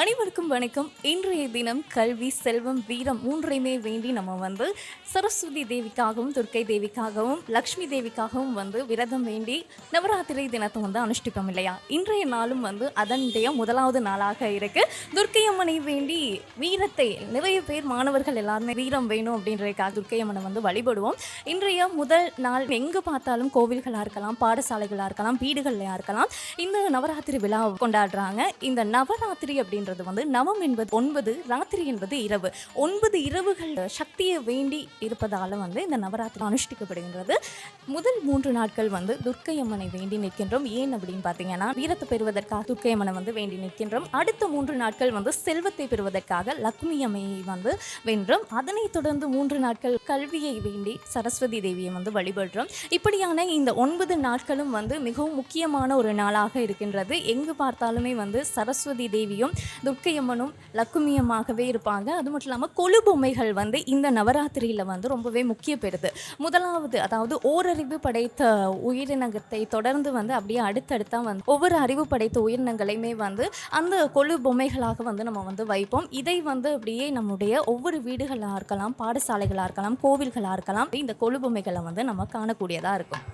அனைவருக்கும் வணக்கம். இன்றைய தினம் கல்வி செல்வம் வீரம் மூன்றையுமே வேண்டி நம்ம வந்து சரஸ்வதி தேவிக்காகவும் துர்க்கை தேவிக்காகவும் லக்ஷ்மி தேவிக்காகவும் வந்து விரதம் வேண்டி நவராத்திரி தினத்தை வந்து அனுஷ்டிப்போம் இல்லையா? இன்றைய நாளும் வந்து அதனுடைய முதலாவது நாளாக இருக்கு. துர்க்கை அம்மனை வேண்டி வீரத்தை நிறைய பேர் மாணவர்கள் எல்லாருமே வீரம் வேணும் அப்படின்றதுக்காக துர்க்கை அம்மனை வந்து வழிபடுவோம். இன்றைய முதல் நாள் எங்கே பார்த்தாலும் கோவில்களாக இருக்கலாம் பாடசாலைகளாக இருக்கலாம் வீடுகள்லையாக இருக்கலாம். இந்த நவராத்திரி விழா கொண்டாடுறாங்க. இந்த நவராத்திரி அப்படின்றது வந்து நவம் என்பது ஒன்பது ராத்திரி என்பது இரவு. ஒன்பது இரவுகள் சக்தியை வேண்டி இருப்பதால வந்து இந்த நவராத்திரி அனுஷ்டிக்கப்படுகின்றது. முதல் மூன்று நாட்கள் வந்து துர்க்கை அம்மனை வேண்டி நிற்கின்றோம். ஏன் அப்படின்னு பார்த்தீங்கன்னா வீரத்தை பெறுவதற்காக துர்க்கை அம்மனை வந்து வேண்டி நிற்கின்றோம். அடுத்த மூன்று நாட்கள் வந்து செல்வத்தை பெறுவதற்காக லக்ஷ்மி அம்மையை வந்து வென்றோம். அதனைத் தொடர்ந்து மூன்று நாட்கள் கல்வியை வேண்டி சரஸ்வதி தேவியை வந்து வழிபடுறோம். இப்படியான இந்த ஒன்பது நாட்களும் வந்து மிகவும் முக்கியமான ஒரு நாளாக இருக்கின்றது. எங்கு பார்த்தாலுமே வந்து சரஸ்வதி தேவியும் துர்க்கையம்மனும் லக்குமியமாகவே இருப்பாங்க. அது மட்டும் இல்லாமல் கொலு பொம்மைகள் வந்து இந்த நவராத்திரியில் வந்து ரொம்பவே முக்கிய பெறுது முதலாவது அதாவது ஓரறிவு படைத்த உயிரினத்தை தொடர்ந்து வந்து அப்படியே அடுத்தடுத்தா வந்து ஒவ்வொரு அறிவு படைத்த உயிரினங்களையுமே வந்து அந்த கொழு பொம்மைகளாக வந்து நம்ம வந்து வைப்போம். இதை வந்து அப்படியே நம்முடைய ஒவ்வொரு வீடுகளாக இருக்கலாம் பாடசாலைகளாக இருக்கலாம் கோவில்களாக இருக்கலாம் இந்த கொழு பொம்மைகளை வந்து நம்ம காணக்கூடியதாக இருக்கும்.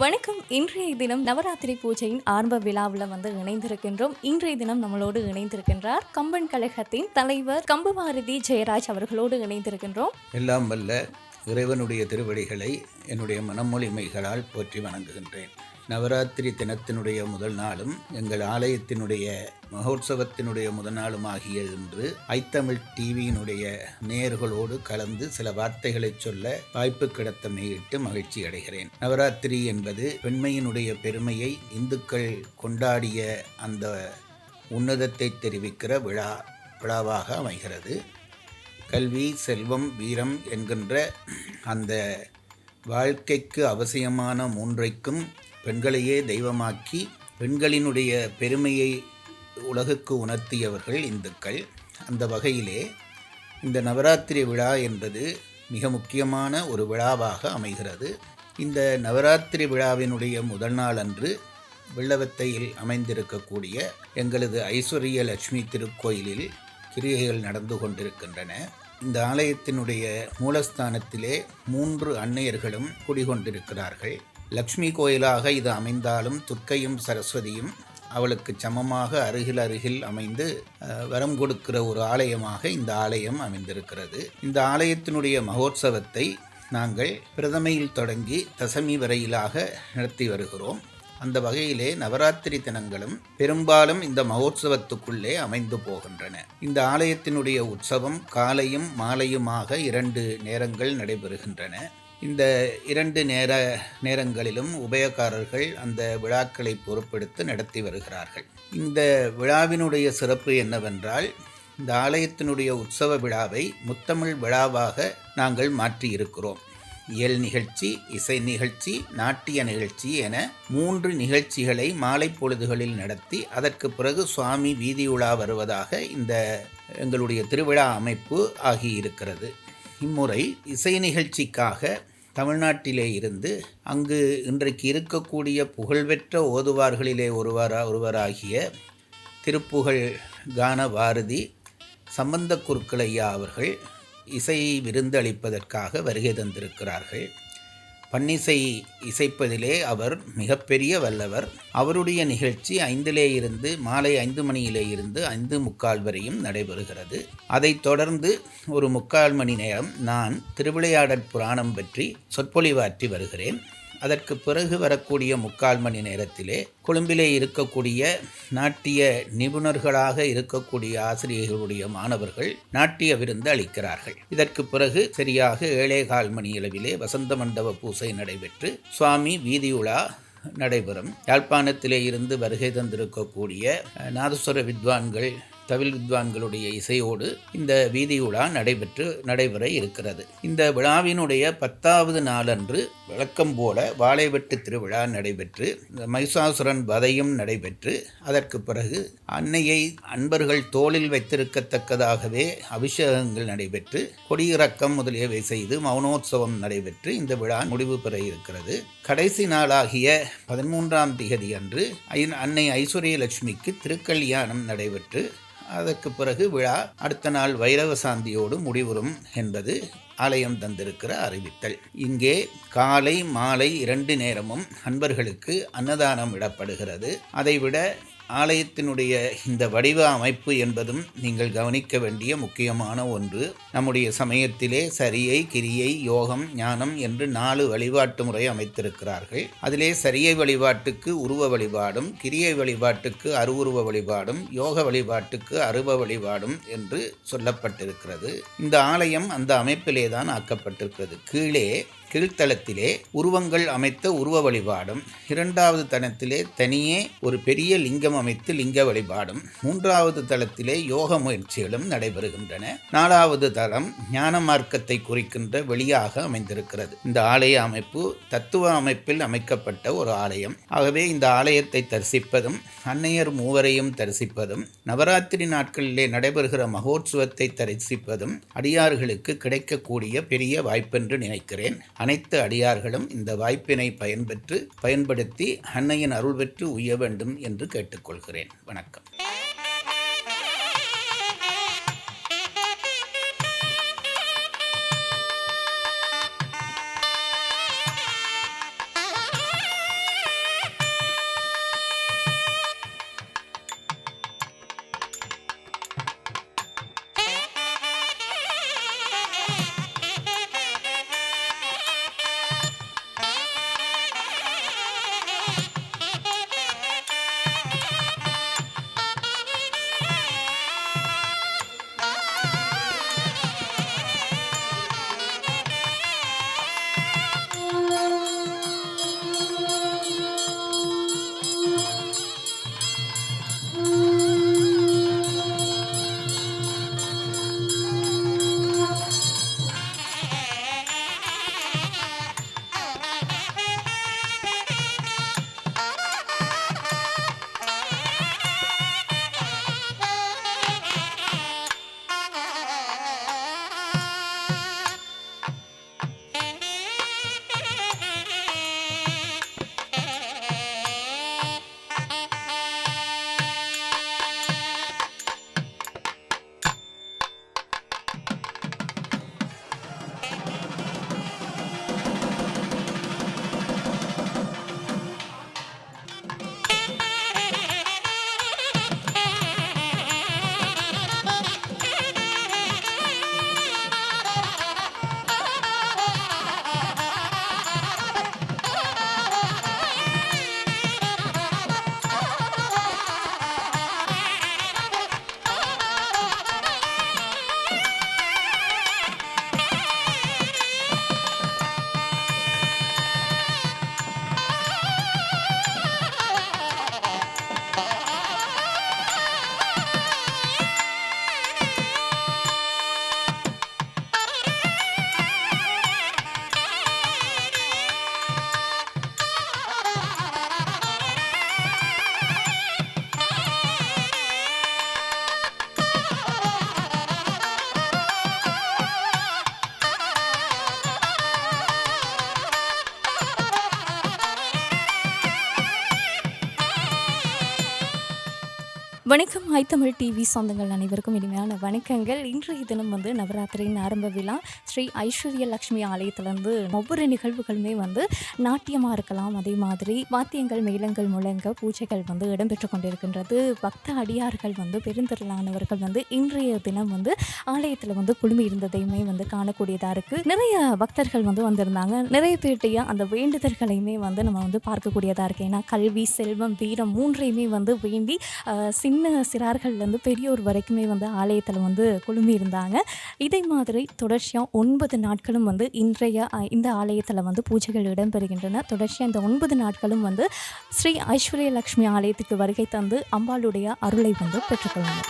வணக்கம். இன்றைய தினம் நவராத்திரி பூஜையின் ஆரம்ப விழாவில் வந்து இணைந்திருக்கின்றோம். இன்றைய தினம் நம்மளோடு இணைந்திருக்கின்றார் கம்பன் கழகத்தின் தலைவர் கம்புபாரதி ஜெயராஜ் அவர்களோடு இணைந்திருக்கின்றோம். எல்லாம் வல்ல இறைவனுடைய திருவடிகளை என்னுடைய மனமொழிமைகளால் போற்றி வணங்குகின்றேன். நவராத்திரி தினத்தினுடைய முதல் நாளும் எங்கள் ஆலயத்தினுடைய மகோத்சவத்தினுடைய முதல் நாளும் ஆகிய இன்று ஐத்தமிழ் டிவியினுடைய நேயர்களோடு கலந்து சில வார்த்தைகளை சொல்ல வாய்ப்பு கிடைத்தமையிட்டு மகிழ்ச்சி அடைகிறேன். நவராத்திரி என்பது பெண்மையினுடைய பெருமையை இந்துக்கள் கொண்டாடிய அந்த உன்னதத்தை தெரிவிக்கிற விழா விழாவாக அமைகிறது. கல்வி செல்வம் வீரம் என்கின்ற அந்த வாழ்க்கைக்கு அவசியமான மூன்றைக்கும் பெண்களையே தெய்வமாக்கி பெண்களினுடைய பெருமையை உலகுக்கு உணர்த்தியவர்கள் இந்துக்கள். அந்த வகையிலே இந்த நவராத்திரி விழா என்பது மிக முக்கியமான ஒரு விழாவாக அமைகிறது. இந்த நவராத்திரி விழாவினுடைய முதல் நாள் அன்று வெள்ளவத்தையில் அமைந்திருக்கக்கூடிய எங்களது ஐஸ்வர்ய லட்சுமி திருக்கோயிலில் கிரியைகள் நடந்து கொண்டிருக்கின்றன. இந்த ஆலயத்தினுடைய மூலஸ்தானத்திலே மூன்று அன்னையர்களும் குடிகொண்டிருக்கிறார்கள். லக்ஷ்மி கோயிலாக இது அமைந்தாலும் துர்க்கையும் சரஸ்வதியும் அவளுக்கு சமமாக அருகில் அருகில் அமைந்து வரம் கொடுக்கிற ஒரு ஆலயமாக இந்த ஆலயம் அமைந்திருக்கிறது. இந்த ஆலயத்தினுடைய மகோத்சவத்தை நாங்கள் பிரதமையில் தொடங்கி தசமி வரையிலாக நடத்தி வருகிறோம். அந்த வகையிலே நவராத்திரி தினங்களும் பெரும்பாலும் இந்த மகோத்சவத்துக்குள்ளே அமைந்து போகின்றன. இந்த ஆலயத்தினுடைய உற்சவம் காலையும் மாலையுமாக இரண்டு நேரங்கள் நடைபெறுகின்றன. இந்த இரண்டு நேர நேரங்களிலும் உபயக்காரர்கள் அந்த விழாக்களை பொறுப்பெடுத்து நடத்தி வருகிறார்கள். இந்த விழாவினுடைய சிறப்பு என்னவென்றால் இந்த ஆலயத்தினுடைய உற்சவ விழாவை முத்தமிழ் விழாவாக நாங்கள் மாற்றியிருக்கிறோம். இயல் நிகழ்ச்சி இசை நிகழ்ச்சி நாட்டிய நிகழ்ச்சி என மூன்று நிகழ்ச்சிகளை மாலை பொழுதுகளில் நடத்தி அதற்கு பிறகு சுவாமி வீதி உலா வருவதாக இந்த எங்களுடைய திருவிழா அமைப்பு ஆகியிருக்கிறது. இம்முறை இசை நிகழ்ச்சிக்காக தமிழ்நாட்டிலே இருந்து அங்கு இன்றைக்கு இருக்கக்கூடிய புகழ்பெற்ற ஓதுவார்களிலே ஒருவரா ஒருவராகிய திருப்புகழ் கான பாரதி சம்பந்த குருக்களையா அவர்கள் இசை விருந்தளிப்பதற்காக வருகை தந்திருக்கிறார்கள். பன்னிசை இசைப்பதிலே அவர் மிகப்பெரிய வல்லவர். அவருடைய நிகழ்ச்சி ஐந்திலே இருந்து மாலை ஐந்து மணியிலே இருந்து ஐந்து முக்கால் வரையும் நடைபெறுகிறது. அதைத் தொடர்ந்து ஒரு முக்கால் மணி நேரம் நான் திருவிளையாடற் புராணம் பற்றி சொற்பொழிவாற்றி வருகிறேன். அதற்கு பிறகு வரக்கூடிய முக்கால் மணி நேரத்திலே கொழும்பிலே இருக்கக்கூடிய நாட்டிய நிபுணர்களாக இருக்கக்கூடிய ஆசிரியர்களுடைய மாணவர்கள் நாட்டிய விருந்து அளிக்கிறார்கள். இதற்கு பிறகு சரியாக ஏழே கால் மணி அளவிலே வசந்த மண்டப பூசை நடைபெற்று சுவாமி வீதியுலா நடைபெறும். யாழ்ப்பாணத்திலே இருந்து வருகை தந்திருக்கக்கூடிய நாதஸ்வர வித்வான்கள் தவில் வித்வான்களுடைய இசையோடு இந்த வீதி உலா நடைபெற்று நடைபெற இருக்கிறது. இந்த விழாவினுடைய பத்தாவது நாளன்று வழக்கம் போல வாழைவெட்டு திருவிழா நடைபெற்று மைசாசுரன் வதையும் நடைபெற்று அதற்கு பிறகு அன்னையை அன்பர்கள் தோளில் வைத்திருக்கத்தக்கதாகவே அபிஷேகங்கள் நடைபெற்று கொடியிறக்கம் முதலியவை செய்து மௌனோத்சவம் நடைபெற்று இந்த விழா முடிவு பெற இருக்கிறது. கடைசி நாளாகிய பதிமூன்றாம் திகதி அன்று ஐ- அன்னை ஐஸ்வர்யலட்சுமிக்கு திருக்கல்யாணம் நடைபெற்று அதற்கு பிறகு விழா அடுத்த நாள் வைரவ சாந்தியோடு முடிவுறும் என்பது ஆலயம் தந்திருக்கிற அறிவித்தல். இங்கே காலை மாலை இரண்டு நேரமும் அன்பர்களுக்கு அன்னதானம் விடப்படுகிறது அதைவிட ஆலயத்தினுடைய இந்த வடிவ அமைப்பு என்பதும் நீங்கள் கவனிக்க வேண்டிய முக்கியமான ஒன்று. நம்முடைய சமயத்திலே சரியை கிரியை யோகம் ஞானம் என்று நாலு வழிபாட்டு முறை அமைத்திருக்கிறார்கள். அதிலே சரியை வழிபாட்டுக்கு உருவ வழிபாடும் கிரியை வழிபாட்டுக்கு அருவுருவ வழிபாடும் யோக வழிபாட்டுக்கு அருவ வழிபாடும் என்று சொல்லப்பட்டிருக்கிறது. இந்த ஆலயம் அந்த அமைப்பிலே தான் ஆக்கப்பட்டிருக்கிறது. கீழே கீழ்த்தளத்திலே உருவங்கள் அமைத்த உருவ வழிபாடும் இரண்டாவது தளத்திலே தனியே ஒரு பெரிய லிங்கம் அமைத்து லிங்க வழிபாடும் மூன்றாவது தளத்திலே யோக முயற்சிகளும் நடைபெறுகின்றன. நாலாவது தளம் ஞான மார்க்கத்தை குறிக்கின்ற வெளியாக அமைந்திருக்கிறது. இந்த ஆலய அமைப்பு தத்துவ அமைப்பில் அமைக்கப்பட்ட ஒரு ஆலயம். ஆகவே இந்த ஆலயத்தை தரிசிப்பதும் அன்னையர் மூவரையும் தரிசிப்பதும் நவராத்திரி நாட்களிலே நடைபெறுகிற மகோத்சவத்தை தரிசிப்பதும் அடியார்களுக்கு கிடைக்கக்கூடிய பெரிய வாய்ப்பென்று நினைக்கிறேன். அனைத்து அடியார்களும் இந்த வாய்ப்பினை பயன்பெற்று பயன்படுத்தி அன்னையின் அருள் பெற்று உய்ய வேண்டும் என்று கேட்டுக்கொள்கிறேன். வணக்கம். வணக்கம் தமிழ் டிவி சொந்தங்கள் அனைவருக்கும் இனிமையான வணக்கங்கள். இன்றைய தினம் வந்து நவராத்திரியின் ஆரம்ப விழா. ஸ்ரீ ஐஸ்வர்ய லக்ஷ்மி ஆலயத்திலிருந்து ஒவ்வொரு நிகழ்வுகளுமே வந்து நாட்டியமாக இருக்கலாம். அதே மாதிரி வாத்தியங்கள் மேளங்கள் முழங்க பூஜைகள் வந்து இடம்பெற்று கொண்டிருக்கின்றது. பக்த அடியார்கள் வந்து பெருந்திரளானவர்கள் வந்து இன்றைய தினம் வந்து ஆலயத்தில் வந்து குழுமி இருந்ததையுமே வந்து காணக்கூடியதாக இருக்குது நிறைய பக்தர்கள் வந்து வந்திருந்தாங்க. நிறைய பேருடைய அந்த வேண்டுதல்களையுமே வந்து நம்ம வந்து பார்க்கக்கூடியதாக இருக்குது ஏன்னா கல்வி செல்வம் வீரம் மூன்றையுமே வந்து வேண்டி சின்ன சின்ன சிறார்கள்லேருந்து பெரியோர் வரைக்குமே வந்து ஆலயத்தில் வந்து குழுமி இருந்தாங்க இதே மாதிரி தொடர்ச்சியாக ஒன்பது நாட்களும் வந்து இன்றைய இந்த ஆலயத்தில் வந்து பூஜைகள் இடம்பெறுகின்றன. தொடர்ச்சியாக இந்த ஒன்பது நாட்களும் வந்து ஸ்ரீ ஐஸ்வர்ய லக்ஷ்மி ஆலயத்துக்கு வருகை தந்து அம்பாளுடைய அருளை வந்து பெற்றுக்கொள்ளுங்க